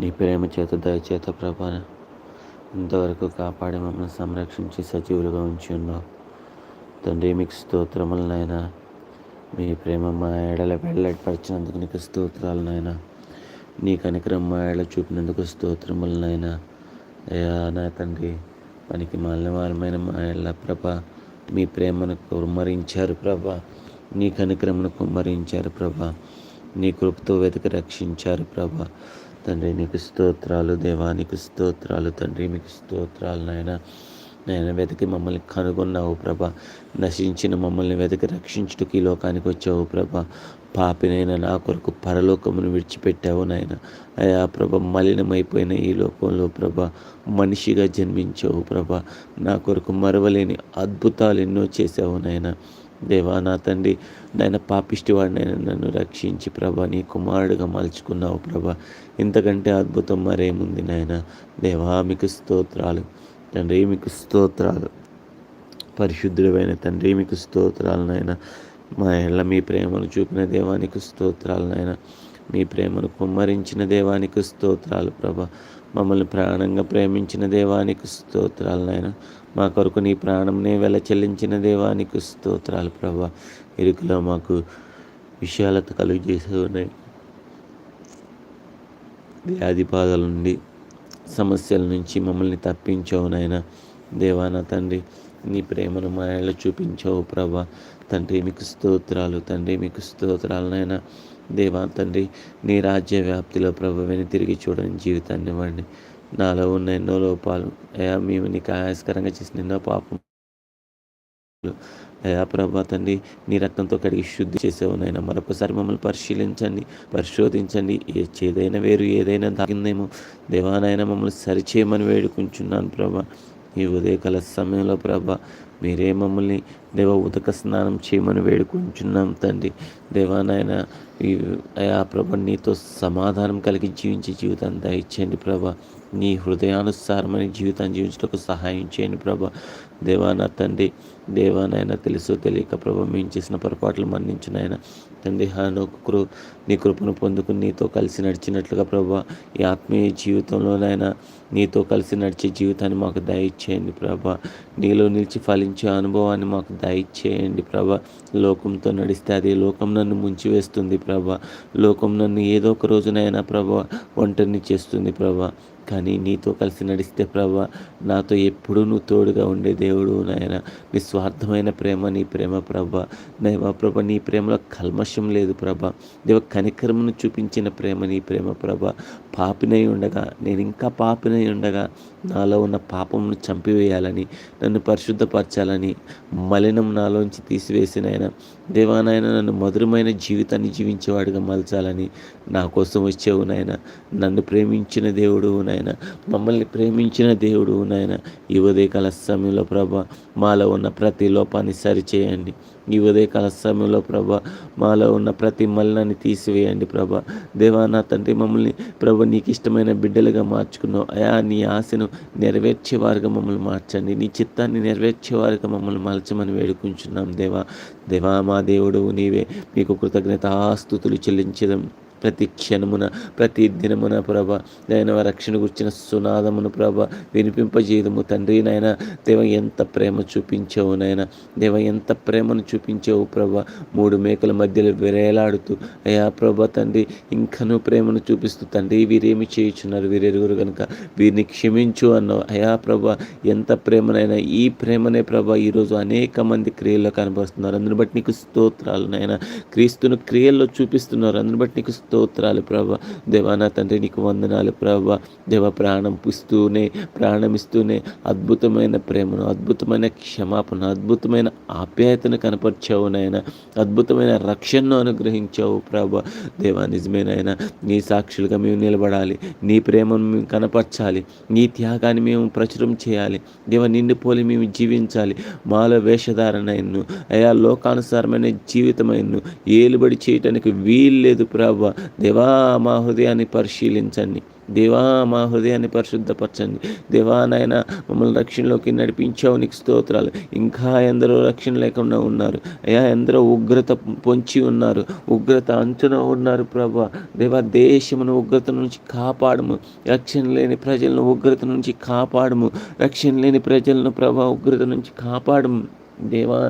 నీ ప్రేమ చేత దయచేత ప్రభా ఇంతవరకు కాపాడి మమ్మల్ని సంరక్షించి సజీవులుగా ఉంచి ఉన్నావు తండ్రి మీకు స్తోత్రములనైనా మీ ప్రేమ మా ఏడల వెళ్ళపరిచినందుకు నీకు స్తోత్రాలనైనా నీ కనికరం మా ఏడ చూపినందుకు స్తోత్రములనైనా అయ్యా నా తండ్రి మనకి మాల్యవారమైన మా ఏళ్ళ ప్రభ మీ ప్రేమను కుమ్మరించారు ప్రభ నీ కనికరమును కుమ్మరించారు ప్రభ నీ కృపతో వెతికి రక్షించారు ప్రభ తండ్రి నీకు స్తోత్రాలు దేవానికి స్తోత్రాలు తండ్రి మీకు స్తోత్రాలు నాయన నేను వెతికి మమ్మల్ని కనుగొన్నావు ప్రభ నశించిన మమ్మల్ని వెతికి ఈ లోకానికి వచ్చావు ప్రభ పాపినైన నా కొరకు పరలోకమును విడిచిపెట్టావు నాయన అయా ప్రభ మలినమైపోయిన ఈ లోకంలో ప్రభ మనిషిగా జన్మించావు ప్రభ నా కొరకు మరవలేని అద్భుతాలు ఎన్నో చేశావు నాయన దేవా నా తండ్రి నాయన పాపిష్టి వాడిని నన్ను రక్షించి ప్రభా నీ కుమారుడుగా మలుచుకున్నావు ప్రభా ఇంతకంటే అద్భుతం మరేముంది నాయన దేవా మీకు స్తోత్రాలు తండ్రి మీకు స్తోత్రాలు పరిశుద్ధుడమైన తండ్రి మీకు స్తోత్రాలు నాయన మా ఇళ్ళ మీ ప్రేమను చూపిన దేవానికి స్తోత్రాలు నాయన మీ ప్రేమను కుమ్మరించిన దేవానికి స్తోత్రాలు ప్రభ మమ్మల్ని ప్రాణంగా ప్రేమించిన దేవానికి స్తోత్రాలు నాయన మా కొరకు నీ ప్రాణంనే వెల చెల్లించిన దేవానికి స్తోత్రాలు ప్రభా ఇరుకులో మాకు విశాలత కలుగు ఉన్నాయి వ్యాధి బాధల నుండి సమస్యల నుంచి మమ్మల్ని తప్పించావు నాయన దేవాన తండ్రి నీ ప్రేమను మా ఎలా చూపించావు ప్రభా తండ్రి మీకు స్తోత్రాలు తండ్రి మీకు స్తోత్రాలు నాయన దేవా తండ్రి నీ రాజ్య వ్యాప్తిలో ప్రభు తిరిగి చూడని జీవితాన్ని వాడిని నాలో ఉన్న ఎన్నో లోపాలు అయా మేము నీకు ఆయాస్కరంగా చేసిన ఎన్నో పాపం అయా ప్రభా తండ్రి నీ రక్తంతో కడిగి శుద్ధి చేసేవు నాయన మరొకసారి మమ్మల్ని పరిశీలించండి పరిశోధించండి ఏ చేదైనా వేరు ఏదైనా దాగిందేమో దేవానైనా మమ్మల్ని సరిచేయమని వేడుకుంటున్నాను ప్రభా ఈ కల సమయంలో ప్రభ మీరే మమ్మల్ని దేవ ఉదక స్నానం చేయమని వేడుకుంటున్నాం తండ్రి దేవానాయన ఈ అయా ప్రభ నీతో సమాధానం కలిగి జీవించే జీవితాన్ని దయచేయండి ప్రభా నీ హృదయానుసారమైన జీవితాన్ని జీవించటకు సహాయం చేయండి ప్రభా దేవానా తండ్రి దేవానైనా తెలుసు తెలియక ప్రభ మేము చేసిన పొరపాట్లు మన్నించినైన తండ్రి హానుకు నీ కృపను పొందుకుని నీతో కలిసి నడిచినట్లుగా ప్రభ ఈ ఆత్మీయ జీవితంలోనైనా నీతో కలిసి నడిచే జీవితాన్ని మాకు దయచేయండి ప్రభా నీలో నిలిచి ఫలించే అనుభవాన్ని మాకు దయచేయండి ప్రభా లోకంతో నడిస్తే అది లోకం నన్ను ముంచివేస్తుంది ప్రభా లోకం నన్ను ఏదో ఒక రోజునైనా ప్రభా ఒంటరిని చేస్తుంది ప్రభా కానీ నీతో కలిసి నడిస్తే ప్రభా నాతో ఎప్పుడూ నువ్వు తోడుగా ఉండే దేవుడు నాయన నిస్వార్థమైన ప్రేమ నీ ప్రేమ ప్రభ దైవ ప్రభ నీ ప్రేమలో కల్మషం లేదు ప్రభ దేవ కనికరమును చూపించిన ప్రేమ నీ ప్రేమ ప్రభ పాపినై ఉండగా నేను ఇంకా పాపినై ఉండగా నాలో ఉన్న పాపమును చంపివేయాలని నన్ను పరిశుద్ధపరచాలని మలినం నాలోంచి తీసివేసిన ఆయన దేవానాయన నన్ను మధురమైన జీవితాన్ని జీవించేవాడిగా మలచాలని నా కోసం వచ్చేవు నాయన నన్ను ప్రేమించిన దేవుడు నాయన మమ్మల్ని ప్రేమించిన దేవుడు నాయన ఈ ఉదయకాల సమయంలో ప్రభా మాలో ఉన్న ప్రతి లోపాన్ని సరిచేయండి ఈ ఉదయకాల సమయంలో ప్రభ మాలో ఉన్న ప్రతి మలినాన్ని తీసివేయండి ప్రభ దేవా నా తండ్రి మమ్మల్ని ప్రభ నీకు ఇష్టమైన బిడ్డలుగా మార్చుకున్నావు అయా నీ ఆశను నెరవేర్చేవారుగా మమ్మల్ని మార్చండి నీ చిత్తాన్ని నెరవేర్చేవారుగా మమ్మల్ని మలచమని వేడుకుంటున్నాం దేవా దేవా మా దేవుడు నీవే మీకు కృతజ్ఞత ఆస్తుతులు చెల్లించడం ప్రతి క్షణమున ప్రతి దినమున ప్రభ నాయన రక్షణ గుర్చిన సునాదమును ప్రభ వినిపింపజేయము తండ్రి నాయన దేవ ఎంత ప్రేమ చూపించావు నాయన దేవ ఎంత ప్రేమను చూపించావు ప్రభ మూడు మేకల మధ్యలో వేరేలాడుతూ అయా ప్రభ తండ్రి ఇంకనూ ప్రేమను చూపిస్తూ తండ్రి వీరేమి చేయుచున్నారు వీరెరుగురు కనుక వీరిని క్షమించు అన్నావు అయా ప్రభ ఎంత ప్రేమనైనా ఈ ప్రేమనే ప్రభ ఈరోజు అనేక మంది క్రియల్లో కనబరుస్తున్నారు అందుని బట్టి నీకు స్తోత్రాలు నాయన క్రీస్తును క్రియల్లో చూపిస్తున్నారు అందుని బట్టి నీకు స్తోత్రాలు ప్రభ దేవా నా తండ్రి నీకు వందనాలు ప్రభా దేవ ప్రాణం పుస్తూనే ప్రాణమిస్తూనే అద్భుతమైన ప్రేమను అద్భుతమైన క్షమాపణ అద్భుతమైన ఆప్యాయతను కనపరిచావు నాయన అద్భుతమైన రక్షణను అనుగ్రహించావు ప్రభా దేవా నిజమేనాయన నీ సాక్షులుగా మేము నిలబడాలి నీ ప్రేమను మేము కనపరచాలి నీ త్యాగాన్ని మేము ప్రచురం చేయాలి దేవ నిండు పోలి మేము జీవించాలి మాలో వేషధారణను అయా లోకానుసారమైన జీవితమైన ఏలుబడి చేయటానికి వీల్లేదు ప్రభా దేవా మా హృదయాన్ని పరిశీలించండి దేవా మా హృదయాన్ని పరిశుద్ధపరచండి దేవా నాయన మమ్మల్ని రక్షణలోకి నడిపించావు నీకు స్తోత్రాలు ఇంకా ఎందరో రక్షణ లేకుండా ఉన్నారు అయ్యా ఎందరో ఉగ్రత పొంచి ఉన్నారు ఉగ్రత అంచున ఉన్నారు ప్రభా దేవా దేశమును ఉగ్రత నుంచి కాపాడము రక్షణ లేని ప్రజలను ఉగ్రత నుంచి కాపాడము రక్షణ లేని ప్రజలను ప్రభా ఉగ్రత నుంచి కాపాడము దేవా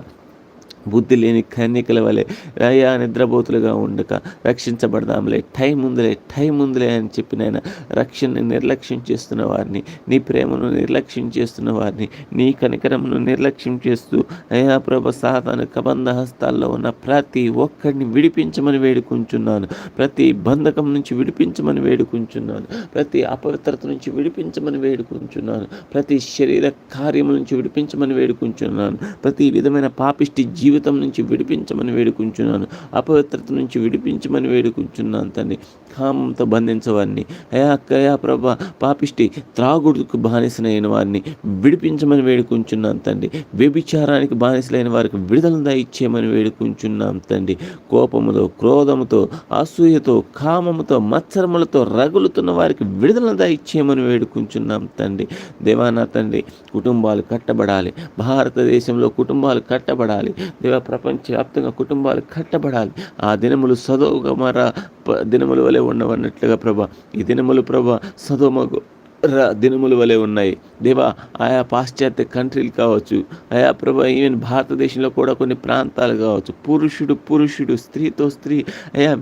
బుద్ధి లేని కన్యకల వలె రయా నిద్రపోతులుగా ఉండక రక్షించబడదాంలే టైం ఉందిలే టైం ఉందిలే అని చెప్పి నేను రక్షణని నిర్లక్ష్యం చేస్తున్న వారిని నీ ప్రేమను నిర్లక్ష్యం చేస్తున్న వారిని నీ కనికరమును నిర్లక్ష్యం చేస్తూ అయా ప్రభ సాధారణ కబంధ హస్తాల్లో ఉన్న ప్రతి ఒక్కరిని విడిపించమని వేడుకుంటున్నాను ప్రతి బంధకం నుంచి విడిపించమని వేడుకుంటున్నాను ప్రతి అపవిత్రత నుంచి విడిపించమని వేడుకుంటున్నాను ప్రతి శరీర కార్యం నుంచి విడిపించమని వేడుకుంటున్నాను ప్రతి విధమైన పాపిష్టి జీవితం జీవితం నుంచి విడిపించమని వేడుకుంటున్నాను అపవిత్రత నుంచి విడిపించమని వేడుకుంటున్నాను తండ్రి ఏకాంతం బంధించవాడిని అయా అక్కయా ప్రభ పాపిష్టి త్రాగుడుకు బానిసలైన వారిని విడిపించమని వేడుకుంటున్నాం తండ్రి వ్యభిచారానికి బానిసలైన వారికి విడుదల దయచేయమని వేడుకుంటున్నాం తండ్రి కోపముతో క్రోధముతో అసూయతో కామముతో మత్సరములతో రగులుతున్న వారికి విడుదల దయచేయమని వేడుకుంటున్నాం తండ్రి దేవానా తండ్రి కుటుంబాలు కట్టబడాలి భారతదేశంలో కుటుంబాలు కట్టబడాలి దేవ ప్రపంచవ్యాప్తంగా కుటుంబాలు కట్టబడాలి ఆ దినములు సదోగమర దినముల వలె ఉండవన్నట్లుగా ప్రభ ఈ దినములు ప్రభ సదోమ దినముల వలె ఉన్నాయి దేవా ఆయా పాశ్చాత్య కంట్రీలు కావచ్చు ఆయా ప్రభా ఈవెన్ భారతదేశంలో కూడా కొన్ని ప్రాంతాలు కావచ్చు పురుషుడు పురుషుడు స్త్రీతో స్త్రీ అయా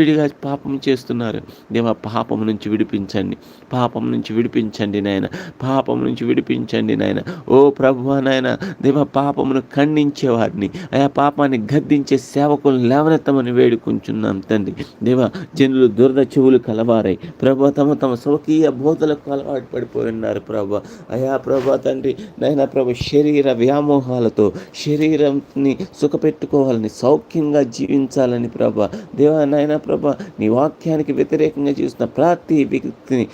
విడిగా పాపం చేస్తున్నారు దేవా పాపం నుంచి విడిపించండి పాపం నుంచి విడిపించండి నాయన పాపం నుంచి విడిపించండి నాయన ఓ ప్రభు నాయన దేవ పాపమును ఖండించే వారిని ఆయా పాపాన్ని గద్దించే సేవకులను లేవనెత్తమని వేడుకుంటున్నాం తండ్రి దేవ జనులు దురద చెవులు కలవారై ప్రభు తమ తమ స్వకీయ బోధలకు అలవాటు పడిపోయి ఉన్నారు ప్రభా అయా ప్రభా తండ్రి నైనా ప్రభ శరీర వ్యామోహాలతో శరీరంని సుఖపెట్టుకోవాలని సౌఖ్యంగా జీవించాలని ప్రభ దేవా నాయనా ప్రభ నీ వాక్యానికి వ్యతిరేకంగా చూసిన ప్రతి వ్యక్తిని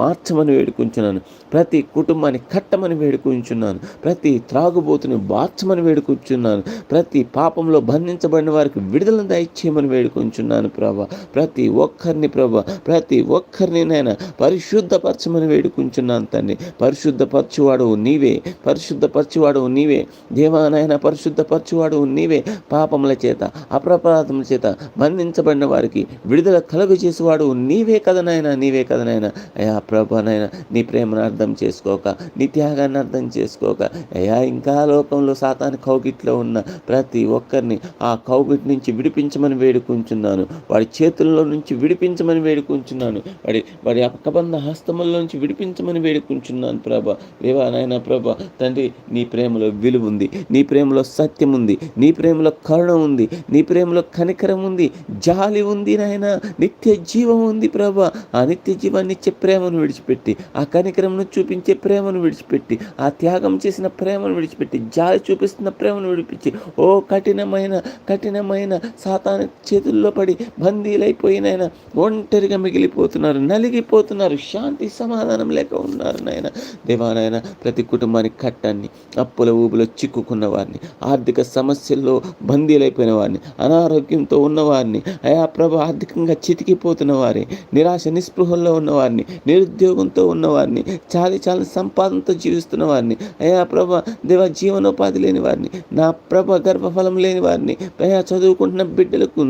మార్చమని వేడుకుంటున్నాను ప్రతి కుటుంబాన్ని కట్టమని వేడుకుంటున్నాను ప్రతి త్రాగుబోతుని మార్చమని వేడుకుంటున్నాను ప్రతి పాపంలో బంధించబడిన వారికి విడుదలను దయచేయమని వేడుకుంటున్నాను ప్రభా ప్రతి ఒక్కరిని ప్రభా ప్రతి ఒక్కరిని నైనా పరిశుద్ధపరచమని వేడుకుంటున్నాను తండ్రి పరిశుద్ధపరచువాడు నీవే పరిశుద్ధపరచువాడు నీవే పరిశుద్ధ పరిశుద్ధపరచువాడు నీవే పాపముల చేత అప్రపరాధముల చేత బంధించబడిన వారికి విడుదల కలుగు చేసేవాడు నీవే కదనైనా నీవే కదనైనా అయా ప్రభనైనా నీ ప్రేమను అర్థం చేసుకోక నీ త్యాగాన్ని అర్థం చేసుకోక అయా ఇంకా లోకంలో సాతాని కౌగిట్లో ఉన్న ప్రతి ఒక్కరిని ఆ కౌగిట్ నుంచి విడిపించమని వేడుకుంటున్నాను వాడి చేతుల్లో నుంచి విడిపించమని వేడుకుంటున్నాను వాడి వాడి అక్కబంధ హస్తముల్లో నుంచి విడిపించమని వేడుకుంటున్నాను ప్రభా రేవా నాయన ప్రభా తండ్రి నీ ప్రేమలో విలువ ఉంది నీ ప్రేమలో సత్యం ఉంది నీ ప్రేమలో కరుణ ఉంది నీ ప్రేమలో కనికరం ఉంది జాలి ఉంది నాయన నిత్య జీవం ఉంది ప్రభా ఆ నిత్య జీవాన్ని ఇచ్చే ప్రేమను విడిచిపెట్టి ఆ కనికరంను చూపించే ప్రేమను విడిచిపెట్టి ఆ త్యాగం చేసిన ప్రేమను విడిచిపెట్టి జాలి చూపిస్తున్న ప్రేమను విడిపించి ఓ కఠినమైన కఠినమైన సాతాన చేతుల్లో పడి బందీలైపోయినైనా ఒంటరిగా మిగిలిపోతున్నారు నలిగిపోతున్నారు శాంతి సమా సమాధానం లేక ఉన్నారు నాయన దేవానాయన ప్రతి కుటుంబానికి కట్టాన్ని అప్పుల ఊబులో చిక్కుకున్న వారిని ఆర్థిక సమస్యల్లో బందీలైపోయిన వారిని అనారోగ్యంతో ఉన్నవారిని అయా ప్రభు ఆర్థికంగా చితికిపోతున్న వారి నిరాశ నిస్పృహల్లో ఉన్నవారిని నిరుద్యోగంతో ఉన్నవారిని చాలి చాలి సంపాదనతో జీవిస్తున్న వారిని అయా ప్రభ దేవ జీవనోపాధి లేని వారిని నా ప్రభ గర్భఫలం లేని వారిని అయా చదువుకుంటున్న బిడ్డలకు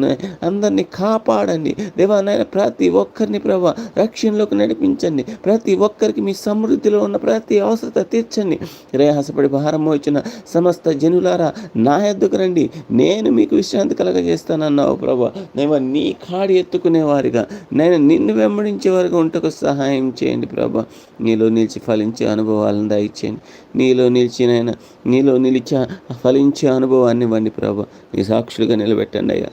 అందరినీ కాపాడండి దేవా నాయన ప్రతి ఒక్కరిని ప్రభ రక్షణలోకి నడిపించండి ప్రతి ప్రతి ఒక్కరికి మీ సమృద్ధిలో ఉన్న ప్రతి అవసరత తీర్చండి రేహసపడి భారం వచ్చిన సమస్త జనులారా నా ఎద్దుకు రండి నేను మీకు విశ్రాంతి కలగజేస్తానన్నావు ప్రభా నేను నీ కాడి ఎత్తుకునే వారిగా నేను నిన్ను వెంబడించే వారిగా ఉంటకు సహాయం చేయండి ప్రభా నీలో నిలిచి ఫలించే అనుభవాలను దయచేయండి నీలో నిలిచినైనా నీలో నిలిచి ఫలించే అనుభవాన్ని ఇవ్వండి ప్రభా నీ సాక్షులుగా నిలబెట్టండి అయ్యా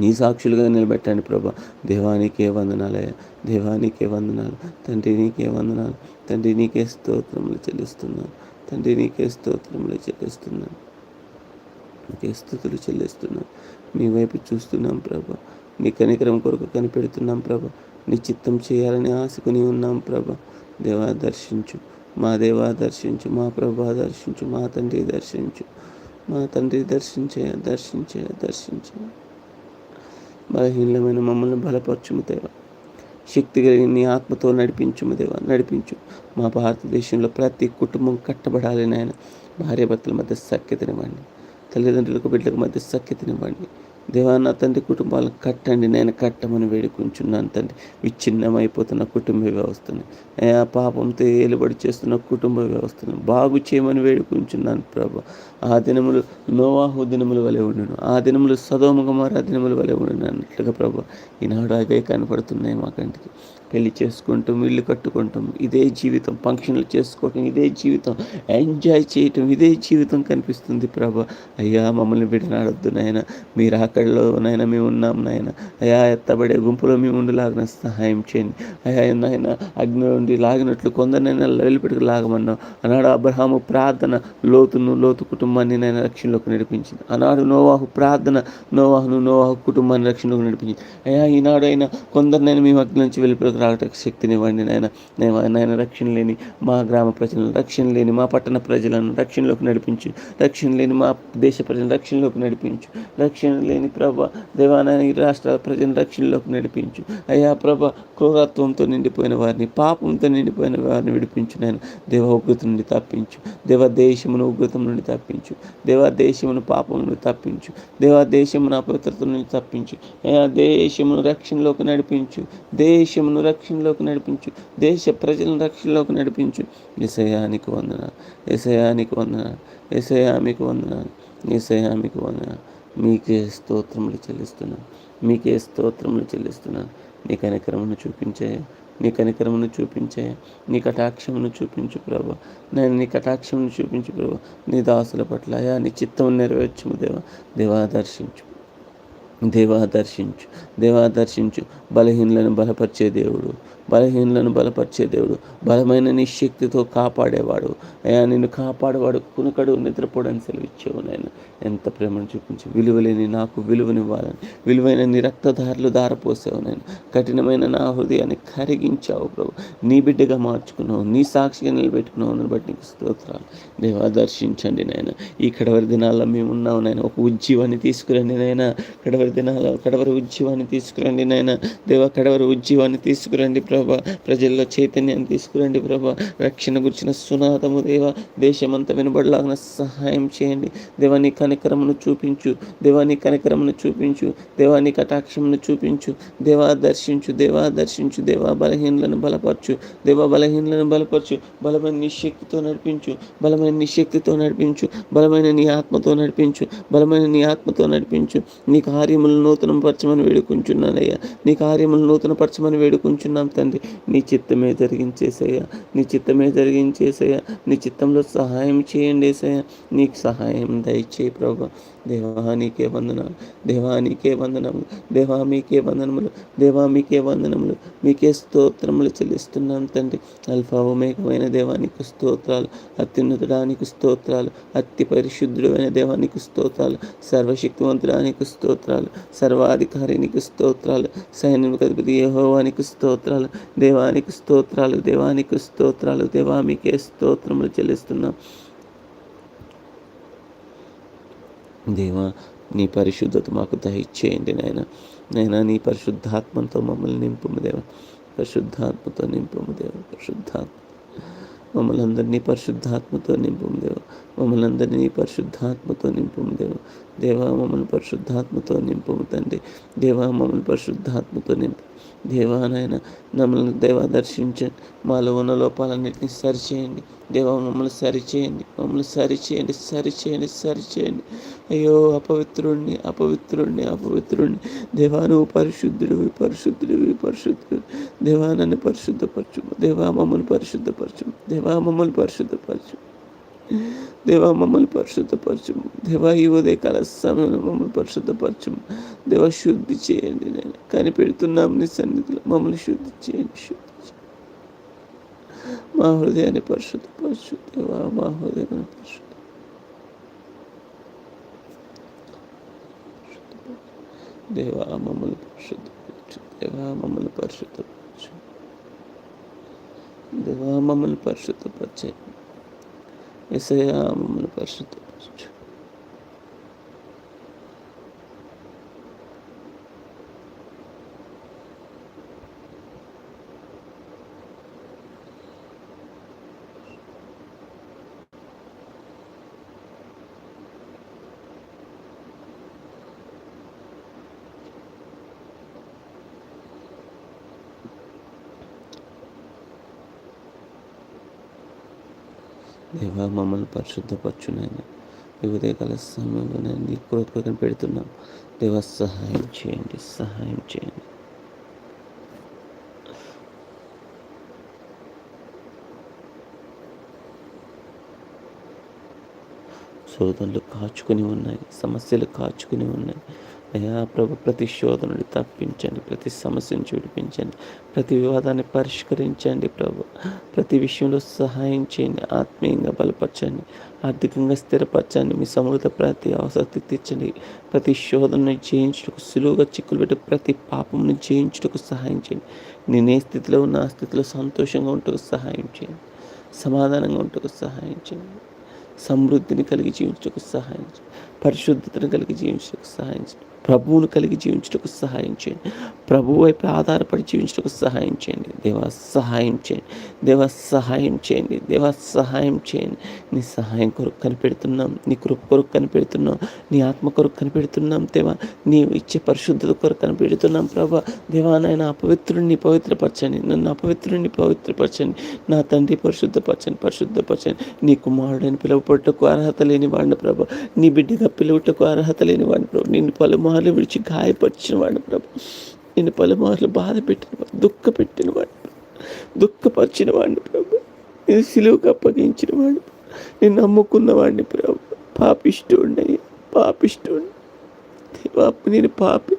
నీ సాక్షులుగా నిలబెట్టండి ప్రభా దేవానికే వందనాలయ దేవానికే వందనాలు తండ్రి నీకే వందనాలు తండ్రి నీకే స్తోత్రములు చెల్లిస్తున్నాను తండ్రి నీకే స్తోత్రములు చెల్లిస్తున్నాను నీకే స్థుతులు చెల్లిస్తున్నాను నీ వైపు చూస్తున్నాం ప్రభా నీ కనికరం కొరకు కనిపెడుతున్నాం ప్రభా నీ చిత్తం చేయాలని ఆశకుని ఉన్నాం ప్రభ దేవా దర్శించు మా దేవా దర్శించు మా ప్రభా దర్శించు మా తండ్రి దర్శించు మా తండ్రి దర్శించే దర్శించే దర్శించే బలహీనమైన మమ్మల్ని బలపరచుము దేవా శక్తి కలిగి నీ ఆత్మతో నడిపించుము దేవ నడిపించు మా భారతదేశంలో ప్రతి కుటుంబం కట్టబడాలి నాయన భార్యాభర్తల మధ్య సఖ్యతనివ్వండి తల్లిదండ్రులకు బిడ్డలకు మధ్య సఖ్యతనివ్వండి దేవా నా తండ్రి కుటుంబాలను కట్టండి నేను కట్టమని వేడుకుంటున్నాను తండ్రి విచ్ఛిన్నమైపోతున్న కుటుంబ వ్యవస్థను పాపంతో ఏలుబడి చేస్తున్న కుటుంబ వ్యవస్థను బాగు చేయమని వేడుకుంటున్నాను ప్రభా ఆ దినములు నోవాహు దినముల వలె ఉండును ఆ దినములు సదోముఖమార దినముల వలె ఉండును అన్నట్లుగా ప్రభు ఈనాడు అవే కనపడుతున్నాయి మా కంటికి పెళ్లి చేసుకుంటాం ఇల్లు కట్టుకుంటాం ఇదే జీవితం ఫంక్షన్లు చేసుకోవటం ఇదే జీవితం ఎంజాయ్ చేయటం ఇదే జీవితం కనిపిస్తుంది ప్రభ అయ్యా మమ్మల్ని విడనాడొద్దు నాయన మీరు అక్కడలో నాయన మేము ఉన్నాం నాయన అయ్యా ఎత్తబడే గుంపులో మేము ఉండిలాగిన సహాయం చేయండి అయ్యా నాయన అగ్ని ఉండి లాగినట్లు కొందరినైనా వెళ్ళిపెట్టుకు లాగమన్నాం అన్నాడు అబ్రహాము ప్రార్థన లోతును లోతు కుటుంబం కుటుంబాన్ని నేను రక్షణలోకి నడిపించింది ఆనాడు నోవాహు ప్రార్థన నోవాహును నోవాహు కుటుంబాన్ని రక్షణలోకి నడిపించింది అయ్యా ఈనాడు అయినా నేను మీ అగ్ని నుంచి వెళ్ళిపోయి రావడానికి వాడిని నాయన నాయన రక్షణ లేని మా గ్రామ ప్రజలను రక్షణ లేని మా పట్టణ ప్రజలను రక్షణలోకి నడిపించు రక్షణ లేని మా దేశ ప్రజలను రక్షణలోకి నడిపించు రక్షణ లేని ప్రభ దేవానాయన ఈ రాష్ట్రాల ప్రజలను రక్షణలోకి నడిపించు అయ్యా ప్రభ క్రూరత్వంతో నిండిపోయిన వారిని పాపంతో నిండిపోయిన వారిని విడిపించు నేను దేవ ఉగ్రత నుండి తప్పించు దేవ దేశమును ఉగ్రతం నుండి తప్పించు తప్పించు దేవా దేశమును పాపమును తప్పించు దేవా దేశమును అపవిత్రత నుండి తప్పించు దేశమును రక్షణలోకి నడిపించు దేశమును రక్షణలోకి నడిపించు దేశ ప్రజలను రక్షణలోకి నడిపించు ఏసయానికి వందన ఏసయానికి వందన ఏసయామికి వందన ఏసయామికి వందన మీకే స్తోత్రములు చెల్లిస్తున్నాను మీకే స్తోత్రములు చెల్లిస్తున్నాను నీ కనిక్రమను చూపించే నీ కనికరమును చూపించే నీ కటాక్షమును చూపించు ప్రభు నేను నీ కటాక్షమును చూపించు ప్రభు నీ దాసుల పట్ల అయా నీ చిత్తం నెరవేర్చుము దేవ దేవా దర్శించు దేవా దర్శించు దేవా దర్శించు బలహీనలను బలపరిచే దేవుడు బలహీనలను బలపరిచే దేవుడు బలమైన నీ శక్తితో కాపాడేవాడు అయ్యా నిన్ను కాపాడేవాడు కునుకడు నిద్రపోవడానికి సెలవిచ్చేవు నేను ఎంత ప్రేమను చూపించి విలువలేని నాకు విలువనివ్వాలని విలువైన నీ రక్తధారలు దారపోసావు నేను కఠినమైన నా హృదయాన్ని కరిగించావు ప్రభు నీ బిడ్డగా మార్చుకున్నావు నీ సాక్షిగా నిలబెట్టుకున్నావు అని బట్టి నీకు స్తోత్రాలు దేవా దర్శించండి నాయన ఈ కడవరి దినాల్లో మేము ఉన్నాం నాయన ఒక ఉజ్జీవాన్ని తీసుకురండి నాయన కడవరి దినాల్లో కడవరి ఉద్యీవాన్ని తీసుకురండి నాయన దేవా కడవరి ఉజ్జీవాన్ని తీసుకురండి ప్రభా ప్రజల్లో చైతన్యాన్ని తీసుకురండి ప్రభా రక్షణ గురించిన సునాతము దేవ దేశమంతా వినబడలాగిన సహాయం చేయండి దేవాని కనికరమును చూపించు దేవాని కనికరమును చూపించు దేవాని కటాక్షమును చూపించు దేవా దర్శించు దేవా దర్శించు దేవా బలహీనలను బలపరచు దేవా బలహీనలను బలపరచు బలమైన నిశక్తితో నడిపించు బలమైన నిశక్తితో నడిపించు బలమైన నీ ఆత్మతో నడిపించు బలమైన నీ ఆత్మతో నడిపించు నీ కార్యములు పరచమని వేడుకుంటున్నానయ్యా నీ కార్యములు నూతన పరచమని వేడుకుంటున్నాం తండ్రి నీ చిత్తమే జరిగించేసయ్యా నీ చిత్తమే జరిగించేసయ్యా నీ చిత్తంలో సహాయం చేయండి ఏసయ్యా నీకు సహాయం దయచే ప్రభు దేవానికే వందనాలు దేవానికే వందనములు దేవా మీకే వందనములు దేవా మీకే వందనములు మీకే స్తోత్రములు చెల్లిస్తున్నాం తండ్రి అల్ఫా దేవానికి స్తోత్రాలు అత్యున్నతడానికి స్తోత్రాలు అతి పరిశుద్ధుడమైన దేవానికి స్తోత్రాలు సర్వశక్తివంతుడానికి స్తోత్రాలు సర్వాధికారినికి స్తోత్రాలు సైనికాధిపతి యహోవానికి స్తోత్రాలు దేవానికి స్తోత్రాలు దేవానికి స్తోత్రాలు దేవామికే స్తోత్రములు చెల్లిస్తున్నాం దేవా నీ పరిశుద్ధత మాకు దయచేయండి నాయన నైనా నీ పరిశుద్ధాత్మతో మమ్మల్ని నింపుము దేవ పరిశుద్ధాత్మతో నింపుము దేవ పరిశుద్ధాత్మ మమ్మల్ని అందరినీ పరిశుద్ధాత్మతో నింపుము దేవ మమ్మల్ని అందరినీ పరిశుద్ధాత్మతో నింపుము దేవ దేవా మమ్మల్ని పరిశుద్ధాత్మతో నింపుము తండ్రి దేవా మమ్మల్ని పరిశుద్ధాత్మతో నింపు దేవా నాయన మమ్మల్ని దేవా దర్శించండి మాలో ఉన్న లోపాలన్నింటినీ సరిచేయండి దేవా మమ్మల్ని సరిచేయండి మమ్మల్ని సరిచేయండి సరిచేయండి సరిచేయండి అయ్యో అపవిత్రుణ్ణి అపవిత్రుణ్ణి అపవిత్రుణ్ణి దేవాను పరిశుద్ధుడు పరిశుద్ధుడివి పరిశుద్ధుడు దేవా నన్ను పరిశుద్ధపరచు దేవా మమ్మల్ని పరిశుద్ధపరచు దేవా మమ్మల్ని పరిశుద్ధపరచు దేవా మమ్మల్ని పరిశుద్ధపరచము దేవా ఈ ఉదయకాల సమయంలో మమ్మల్ని పరిశుద్ధపరచము దేవ శుద్ధి చేయండి నేను కనిపెడుతున్నాం నీ సన్నిధిలో మమ్మల్ని శుద్ధి చేయండి శుద్ధి మా హృదయాన్ని పరిశుద్ధపరచు దేవా మా హృదయాన్ని పరిశుద్ధ దేవా మమ్మల్ని పరిశుద్ధపరచు దేవా మమ్మల్ని పరిశుద్ధపరచు దేవా మమ్మల్ని పరిశుద్ధపరచే ఎసయా మమ్మల్ని పరిశుద్ధపరచు ప్రభువా మమ్మల్ని పరిశుద్ధపరచునైనా వివిధ కల సమయంలో నేను నీ పెడుతున్నాం దేవ సహాయం చేయండి సహాయం చేయండి శోధనలు కాచుకుని ఉన్నాయి సమస్యలు కాచుకుని ఉన్నాయి అయ్యా ప్రభు ప్రతి శోధనని తప్పించండి ప్రతి సమస్యను చూడిపించండి ప్రతి వివాదాన్ని పరిష్కరించండి ప్రభు ప్రతి విషయంలో సహాయం చేయండి ఆత్మీయంగా బలపరచండి ఆర్థికంగా స్థిరపరచండి మీ సమృద్ధ ప్రతి అవసరం తీర్చండి ప్రతి శోధనను జయించుటకు సులువుగా చిక్కులు పెట్టి ప్రతి పాపంను జయించుటకు సహాయం చేయండి నేనే స్థితిలో ఉన్న ఆ స్థితిలో సంతోషంగా ఉంటుకు సహాయం చేయండి సమాధానంగా ఉంటుకు సహాయం చేయండి సమృద్ధిని కలిగి జీవించకు సహాయం చేయండి పరిశుద్ధతను కలిగి జీవించకు సహాయం చేయండి ప్రభువును కలిగి జీవించటకు సహాయం చేయండి ప్రభు వైపు ఆధారపడి జీవించటకు సహాయం చేయండి దేవా సహాయం చేయండి దేవా సహాయం చేయండి దేవా సహాయం చేయండి నీ సహాయం కొరకు కనిపెడుతున్నాం నీ కృప కొరకు కనిపెడుతున్నాం నీ ఆత్మ కొరకు కనిపెడుతున్నాం దేవా నీ ఇచ్చే పరిశుద్ధత కొరకు కనిపెడుతున్నాం ప్రభా దేవా నాయన అపవిత్రుడిని పవిత్రపరచండి నన్ను అపవిత్రుడిని పవిత్రపరచండి నా తండ్రి పరిశుద్ధపరచండి పరిశుద్ధపరచండి నీ కుమారుడని పిలువపడటకు అర్హత లేని వాడిని ప్రభా నీ బిడ్డగా పిలువటకు అర్హత లేని వాడిని ప్రభు నిన్ను పలుమా పలుమార్లు విడిచి గాయపరిచిన వాడు ప్రభు నేను పలుమార్లు బాధ పెట్టిన దుఃఖ పెట్టిన వాడు దుఃఖపరిచిన వాడిని ప్రభు నేను సిలువుకి అప్పగించిన వాడు నేను నమ్ముకున్న వాడిని ప్రభు పాపిష్టుడిని పాపిష్టుడిని దేవా నేను పాపి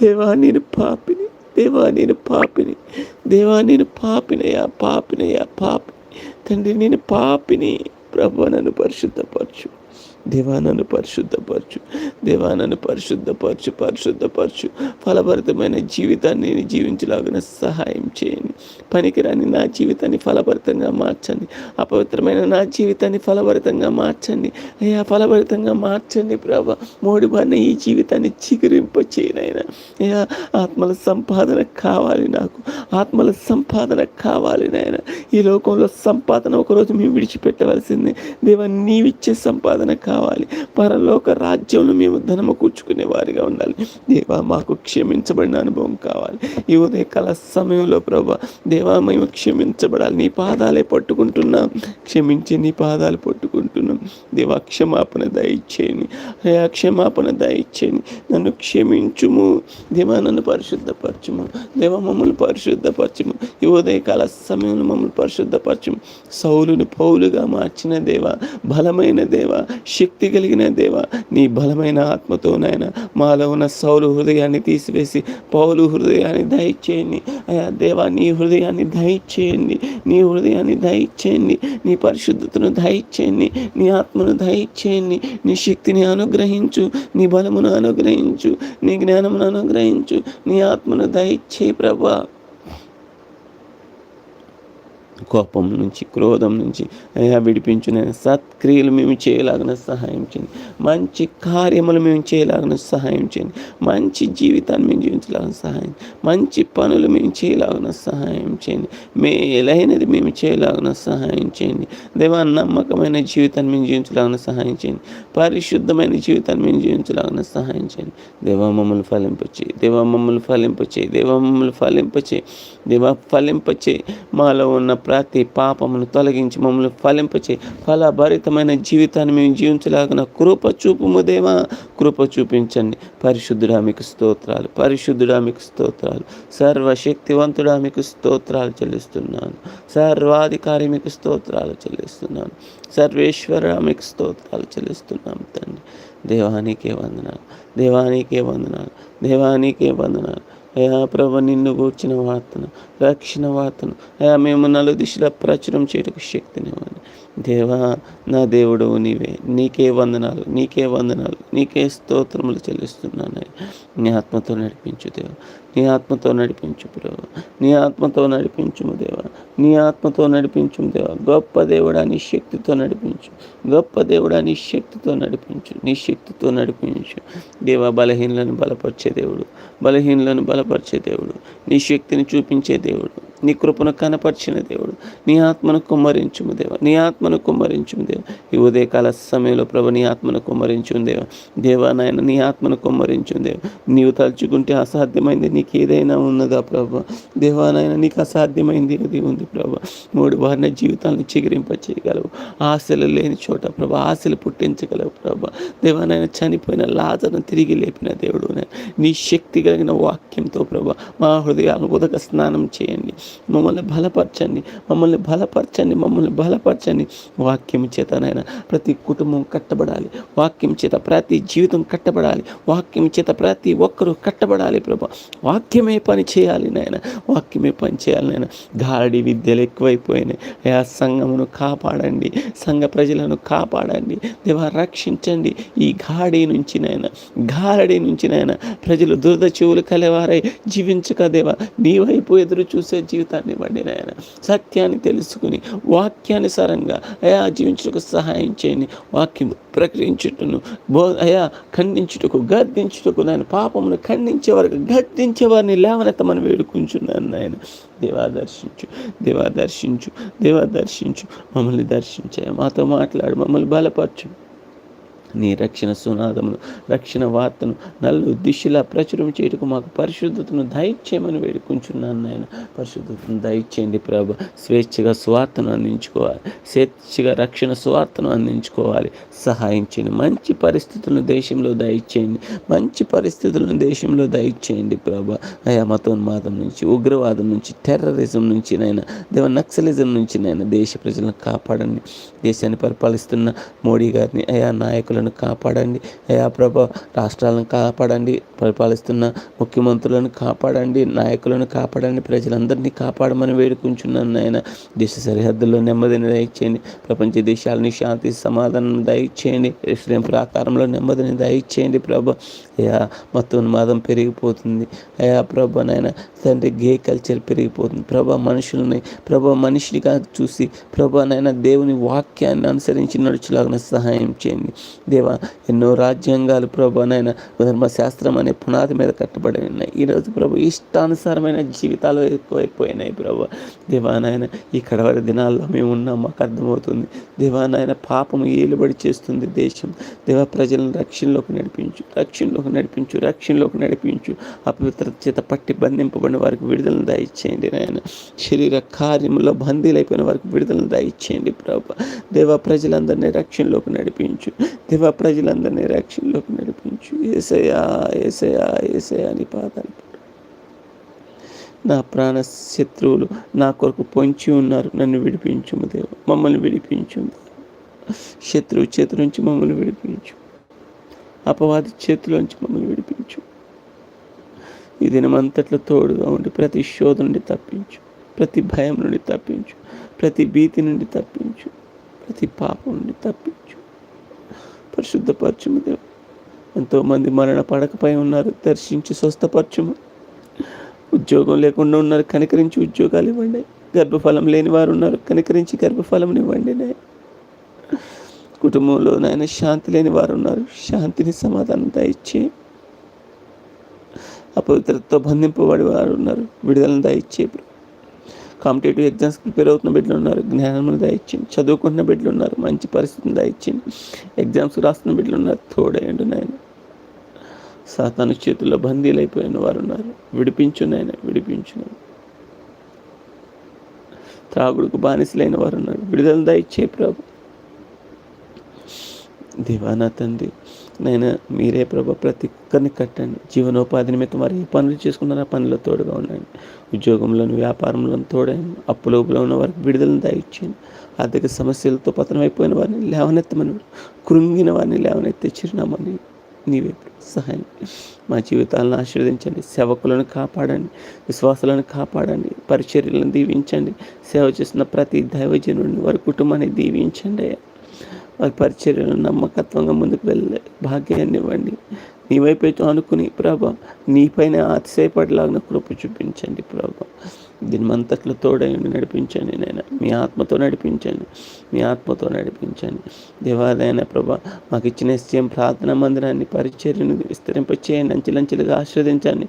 దేవా నేను పాపిని దేవా నేను పాపిని దేవా నేను పాపినయా పాపినయా పాపి తండ్రి నేను పాపిని ప్రభు నన్ను పరిశుద్ధపరచు దేవానను పరిశుద్ధపరచు దేవానను పరిశుద్ధపరచు పరిశుద్ధపరచు ఫలభరితమైన జీవితాన్ని నేను జీవించలాగిన సహాయం చేయండి పనికిరాని నా జీవితాన్ని ఫలభరితంగా మార్చండి అపవిత్రమైన నా జీవితాన్ని ఫలభరితంగా మార్చండి అయ్యా ఫలభరితంగా మార్చండి ప్రభా మోడి బారిన ఈ జీవితాన్ని చిగురింప చేయనైనా అయ్యా ఆత్మల సంపాదన కావాలి నాకు ఆత్మల సంపాదన కావాలి నాయన ఈ లోకంలో సంపాదన ఒకరోజు మేము విడిచిపెట్టవలసింది దేవా నీవిచ్చే సంపాదన కావాలి కావాలి పరలోక రాజ్యంలో మేము ధనము కూర్చుకునే వారిగా ఉండాలి దేవా మాకు క్షమించబడిన అనుభవం కావాలి ఈ కాల సమయంలో ప్రభా దేవా మేము క్షమించబడాలి నీ పాదాలే పట్టుకుంటున్నాం క్షమించి నీ పాదాలు పట్టుకుంటున్నాం దేవా క్షమాపణ దయచేయని అయా క్షమాపణ దయచేయని నన్ను క్షమించుము దేవా నన్ను పరిశుద్ధపరచుము దేవా మమ్మల్ని పరిశుద్ధపరచుము ఈ కాల సమయంలో మమ్మల్ని పరిశుద్ధపరచుము సౌలును పౌలుగా మార్చిన దేవా బలమైన దేవా శక్తి కలిగిన దేవ నీ బలమైన ఆత్మతోనైనా మాలో ఉన్న సౌలు హృదయాన్ని తీసివేసి పౌలు హృదయాన్ని దయచేయండి అయా దేవా నీ హృదయాన్ని దయచేయండి నీ హృదయాన్ని దయచేయండి నీ పరిశుద్ధతను దయచేయండి నీ ఆత్మను దయచేయండి నీ శక్తిని అనుగ్రహించు నీ బలమును అనుగ్రహించు నీ జ్ఞానమును అనుగ్రహించు నీ ఆత్మను దయచేయి ప్రభా కోపం నుంచి క్రోధం నుంచి అయ్యా విడిపించు నేను సత్క్రియలు మేము చేయలాగిన సహాయం చేయండి మంచి కార్యములు మేము చేయలాగిన సహాయం చేయండి మంచి జీవితాన్ని మేము జీవించలాగిన సహాయం మంచి పనులు మేము చేయలాగిన సహాయం చేయండి మేలైనది మేము చేయలాగిన సహాయం చేయండి దేవా నమ్మకమైన జీవితాన్ని మేము జీవించలాగిన సహాయం చేయండి పరిశుద్ధమైన జీవితాన్ని మేము జీవించలాగిన సహాయం చేయండి దేవా మమ్మల్ని ఫలింపచేయి దేవా మమ్మల్ని ఫలింపచేయి దేవా మమ్మల్ని ఫలింపచేయి దేవా ఫలింపచేయి మాలో ఉన్న ప్రతి పాపమును తొలగించి మమ్మల్ని ఫలింపచే ఫలభరితమైన జీవితాన్ని మేము జీవించలాగిన కృప చూపుము దేవా కృప చూపించండి పరిశుద్ధుడా మీకు స్తోత్రాలు పరిశుద్ధుడా మీకు స్తోత్రాలు సర్వశక్తివంతుడా మీకు స్తోత్రాలు చెల్లిస్తున్నాను సర్వాధికారి మీకు స్తోత్రాలు చెల్లిస్తున్నాను సర్వేశ్వరుడా మీకు స్తోత్రాలు చెల్లిస్తున్నాము తండ్రి దేవానికే వందనాలు దేవానికే వందనాలు దేవానికే వందనాలు అయా ప్రభ నిన్ను కూర్చిన వార్తను రక్షణ వార్తను అయా మేము నలుదిశల ప్రచురం చేయటకు ఇవ్వండి దేవా నా దేవుడు నీవే నీకే వందనాలు నీకే వందనాలు నీకే స్తోత్రములు చెల్లిస్తున్నాను నీ ఆత్మతో నడిపించు దేవ నీ ఆత్మతో నడిపించు ప్రభు నీ ఆత్మతో నడిపించుము దేవ నీ ఆత్మతో నడిపించుము దేవ గొప్ప దేవుడా నీ శక్తితో నడిపించు గొప్ప దేవుడా నీ శక్తితో నడిపించు నీ శక్తితో నడిపించు దేవ బలహీనలను బలపరిచే దేవుడు బలహీనలను బలపరిచే దేవుడు నీ శక్తిని చూపించే దేవుడు నీ కృపను కనపరిచిన దేవుడు నీ ఆత్మను కుమ్మరించుము దేవ నీ ఆత్మను కుమ్మరించుము దేవ ఈ ఉదయకాల సమయంలో ప్రభు నీ ఆత్మను కుమ్మరించుము దేవ దేవా నాయన నీ ఆత్మను కుమ్మరించుము దేవ నీవు తలుచుకుంటే అసాధ్యమైంది నీకు ఏదైనా ఉన్నదా ప్రభు దేవా నీకు అసాధ్యమైంది అది ఉంది ప్రభు మూడు వారిన జీవితాలను చేయగలవు ఆశలు లేని చోట ప్రభు ఆశలు పుట్టించగలవు ప్రభు దేవానాయన చనిపోయిన లాజను తిరిగి లేపిన దేవుడు నీ శక్తి కలిగిన వాక్యంతో ప్రభు మా హృదయాలను ఉదక స్నానం చేయండి మమ్మల్ని బలపరచండి మమ్మల్ని బలపరచండి మమ్మల్ని బలపరచండి వాక్యం చేతనైనా ప్రతి కుటుంబం కట్టబడాలి వాక్యం చేత ప్రతి జీవితం కట్టబడాలి వాక్యం చేత ప్రతి ఒక్కరూ కట్టబడాలి ప్రభా వాక్యమే పని చేయాలి నాయన వాక్యమే పని చేయాలి నాయన గారడి విద్యలు ఎక్కువైపోయినాయి ఆ సంఘమును కాపాడండి సంఘ ప్రజలను కాపాడండి దేవా రక్షించండి ఈ గాడి నుంచి నాయన గాలడి నుంచి నాయన ప్రజలు దురద చెవులు కలవారై జీవించక దేవా నీ వైపు ఎదురు చూసే జీవితం జీవితాన్ని ఇవ్వండి నాయన సత్యాన్ని తెలుసుకుని వాక్యానుసారంగా అయా జీవించుటకు సహాయం చేయండి వాక్యం ప్రకటించుటను బో అయా ఖండించుటకు గర్దించుటకు నాయన పాపమును ఖండించే వరకు గర్దించే వారిని లేవనెత్తమని వేడుకుంటున్నాను నాయన దేవా దర్శించు దేవా దర్శించు దేవా దర్శించు మమ్మల్ని దర్శించాయి మాతో మాట్లాడు మమ్మల్ని బలపరచు నీ రక్షణ సునాదమును రక్షణ వార్తను నల్లు దిశలా ప్రచురం చేయటకు మాకు పరిశుద్ధతను దయచేయమని వేడుకుంటున్నాను నాయన పరిశుద్ధతను దయచేయండి ప్రభ స్వేచ్ఛగా స్వార్థను అందించుకోవాలి స్వేచ్ఛగా రక్షణ స్వార్థను అందించుకోవాలి సహాయించండి మంచి పరిస్థితులను దేశంలో దయచేయండి మంచి పరిస్థితులను దేశంలో దయచేయండి ప్రభ అయా మతోన్మాదం నుంచి ఉగ్రవాదం నుంచి టెర్రరిజం నుంచి నైనా దేవ నక్సలిజం నుంచి నైనా దేశ ప్రజలను కాపాడండి దేశాన్ని పరిపాలిస్తున్న మోడీ గారిని అయా నాయకులను నన్ను కాపాడండి అయా ప్రభ రాష్ట్రాలను కాపాడండి పరిపాలిస్తున్న ముఖ్యమంత్రులను కాపాడండి నాయకులను కాపాడండి ప్రజలందరినీ కాపాడమని వేడుకుంటున్నాను నాయన దేశ సరిహద్దుల్లో నెమ్మదిని దయచేయండి ప్రపంచ దేశాలని శాంతి సమాధానం దయచేయండి ఎస్లేం ప్రాకారంలో నెమ్మదిని దయచేయండి ప్రభ అయా ఉన్మాదం పెరిగిపోతుంది అయా ప్రభ నాయన తండ్రి గే కల్చర్ పెరిగిపోతుంది ప్రభా మనుషులని ప్రభ మనిషిగా చూసి ప్రభ నాయన దేవుని వాక్యాన్ని అనుసరించి నడుచులాగిన సహాయం చేయండి దేవ ఎన్నో రాజ్యాంగాలు ప్రభు నాయన ధర్మశాస్త్రం అనే పునాది మీద కట్టబడి ఉన్నాయి ఈరోజు ప్రభు ఇష్టానుసారమైన జీవితాలు ఎక్కువైపోయినాయి ప్రభు దేవానాయన ఈ కడవరి దినాల్లో మేము ఉన్నాం మాకు అర్థమవుతుంది దేవానాయన పాపం ఏలుబడి చేస్తుంది దేశం దేవ ప్రజలను రక్షణలోకి నడిపించు రక్షణలోకి నడిపించు రక్షణలోకి నడిపించు అపవిత్ర చేత పట్టి బంధింపబడిన వారికి విడుదలను దయచేయండి నాయన శరీర కార్యంలో బందీలైపోయిన వారికి విడుదలను దయచేయండి ప్రభు దేవ ప్రజలందరినీ రక్షణలోకి నడిపించు దేవ దేవ ప్రజలందరినీ రక్షణలోకి నడిపించు ఏసయా ఏసయా ఏసయా అని పాదాలు నా ప్రాణ శత్రువులు నా కొరకు పొంచి ఉన్నారు నన్ను విడిపించుము దేవ మమ్మల్ని విడిపించు శత్రువు చేతి నుంచి మమ్మల్ని విడిపించు అపవాది చేతిలోంచి మమ్మల్ని విడిపించు ఈ దినమంతట్లో తోడుగా ఉండి ప్రతి శోధ నుండి తప్పించు ప్రతి భయం నుండి తప్పించు ప్రతి భీతి నుండి తప్పించు ప్రతి పాపం నుండి తప్పించు పరిశుద్ధపరచుము దేవ ఎంతోమంది మరణ పడకపై ఉన్నారు దర్శించి స్వస్థపరచుము ఉద్యోగం లేకుండా ఉన్నారు కనికరించి ఉద్యోగాలు ఇవ్వండి గర్భఫలం లేని వారు ఉన్నారు కనికరించి గర్భఫలం ఇవ్వండి కుటుంబంలో నాయన శాంతి లేని వారు ఉన్నారు శాంతిని సమాధానం దయచే అపవిత్రతతో బంధింపబడి వారు ఉన్నారు విడుదలను దయచే కాంపిటేటివ్ ఎగ్జామ్స్ ప్రిపేర్ అవుతున్న బిడ్డలు ఉన్నారు జ్ఞానములు దయచేయండి చదువుకుంటున్న బిడ్డలు ఉన్నారు మంచి పరిస్థితిని దయచేయండి ఎగ్జామ్స్ రాస్తున్న బిడ్డలు ఉన్నారు తోడయండి నాయన సాతాను చేతుల్లో బందీలు అయిపోయిన వారు ఉన్నారు విడిపించు నాయన విడిపించు త్రాగుడుకు బానిసలైన వారు ఉన్నారు విడుదల దయచే ప్రభు దివానా తండ్రి నేను మీరే ప్రభా ప్రతి ఒక్కరిని కట్టండి జీవనోపాధి నిమిత్తం మరి ఏ పనులు చేసుకున్నారో ఆ పనుల్లో తోడుగా ఉండండి ఉద్యోగంలోను వ్యాపారంలోను తోడని అప్పులోపులో ఉన్న వారికి విడుదలను దాయిచ్చాను ఆర్థిక సమస్యలతో పతనమైపోయిన వారిని లేవనెత్తమని కృంగిన వారిని లేవనెత్తే చిరునామని నీవే సహాయం మా జీవితాలను ఆశీర్వదించండి సేవకులను కాపాడండి విశ్వాసాలను కాపాడండి పరిచర్యలను దీవించండి సేవ చేసిన ప్రతి దైవజనుడిని వారి కుటుంబాన్ని దీవించండి వారి పరిచర్యలు నమ్మకత్వంగా ముందుకు వెళ్ళే భాగ్యాన్ని ఇవ్వండి నీ వైపే అనుకుని ప్రభా నీపైన అతిశయపడలాగిన కృప చూపించండి ప్రభా దీని మంతట్లు తోడైండి నడిపించండి నేను మీ ఆత్మతో నడిపించండి మీ ఆత్మతో నడిపించండి దేవాదాయన ప్రభా మాకు ఇచ్చిన నిశ్చయం ప్రార్థనా మందిరాన్ని పరిచర్యను విస్తరింపచేయండి అంచెలంచెలుగా ఆస్వాదించండి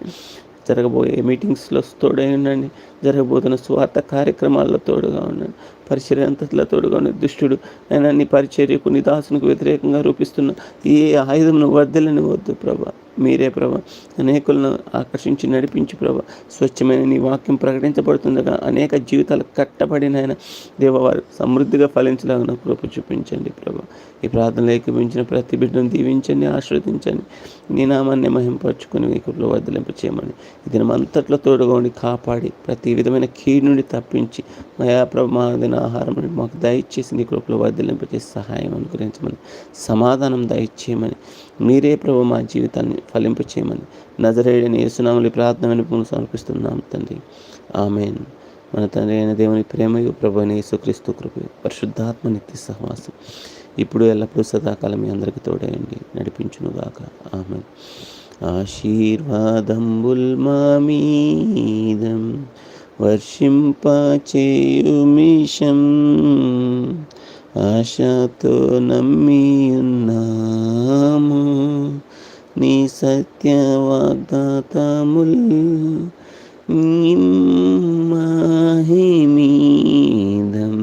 జరగబోయే మీటింగ్స్లో తోడై ఉండండి జరగబోతున్న స్వార్థ కార్యక్రమాల్లో తోడుగా ఉన్నాడు పరిచర్యంతట్లో తోడుగా ఉన్న దుష్టుడు నేను నీ పరిచర్యకు నీ దాసునికి వ్యతిరేకంగా రూపిస్తున్న ఏ ఆయుధమును వర్ధలని వద్దు ప్రభా మీరే ప్రభా అనేకులను ఆకర్షించి నడిపించి ప్రభా స్వచ్ఛమైన నీ వాక్యం ప్రకటించబడుతుండగా అనేక జీవితాలు కట్టబడిన ఆయన దేవవారు సమృద్ధిగా ఫలించలాగిన కృప చూపించండి ప్రభా ఈ ప్రార్థన ఏకమించిన ప్రతి బిడ్డను దీవించండి ఆశ్రవదించండి నీ నామాన్ని మహింపరచుకుని మీ కృపలో వర్ధలింప అంతట్లో తోడుగా ఉండి కాపాడి ప్రతి ప్రతి విధమైన కీడు నుండి తప్పించి మయా ప్రమాదిన ఆహారం నుండి మాకు దయచేసి నీ కృపలో వర్ధలింపజే సహాయం అనుగ్రహించమని సమాధానం దయచేయమని మీరే ప్రభు మా జీవితాన్ని ఫలింపచేయమని నజరేడని యేసునాములు ప్రార్థన పుణ్యం సమర్పిస్తున్నాం తండ్రి ఆమెన్ మన తండ్రి అయిన దేవుని ప్రేమయు ప్రభు యేసుక్రీస్తు కృప పరిశుద్ధాత్మ నిత్య సహవాసం ఇప్పుడు ఎల్లప్పుడూ సదాకాలం మీ అందరికీ తోడేయండి నడిపించునుగాక ఆమె బుల్మా మీదం వర్షింపచేయుమిషం ఆశతో నమ్మి ఉన్నాము నీ సత్య వాగ్దాతముల్ మాహిమీదం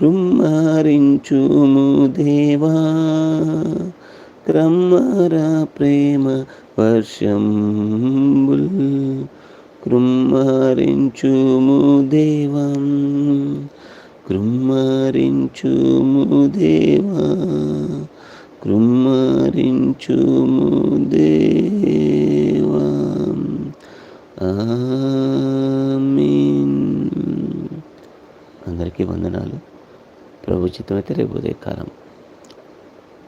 కృమ్మరించుము దేవా క్రమ్మర ప్రేమ వర్షంబుల్ కృమ్మరించుము దేవం కృమ్మరించుము దేవా కృమ్మరించుము దేవా అందరికీ వందనాలు ప్రభు అయితే రేపు కాలం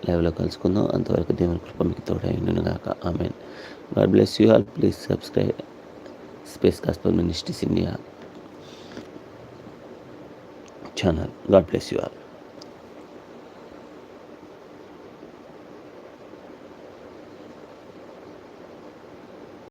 లైవ్లో కలుసుకుందాం అంతవరకు దేవుని కృప మీకు తోడైండును గాక amen God bless you all please subscribe Space Gospel Ministries India channel. God bless you all.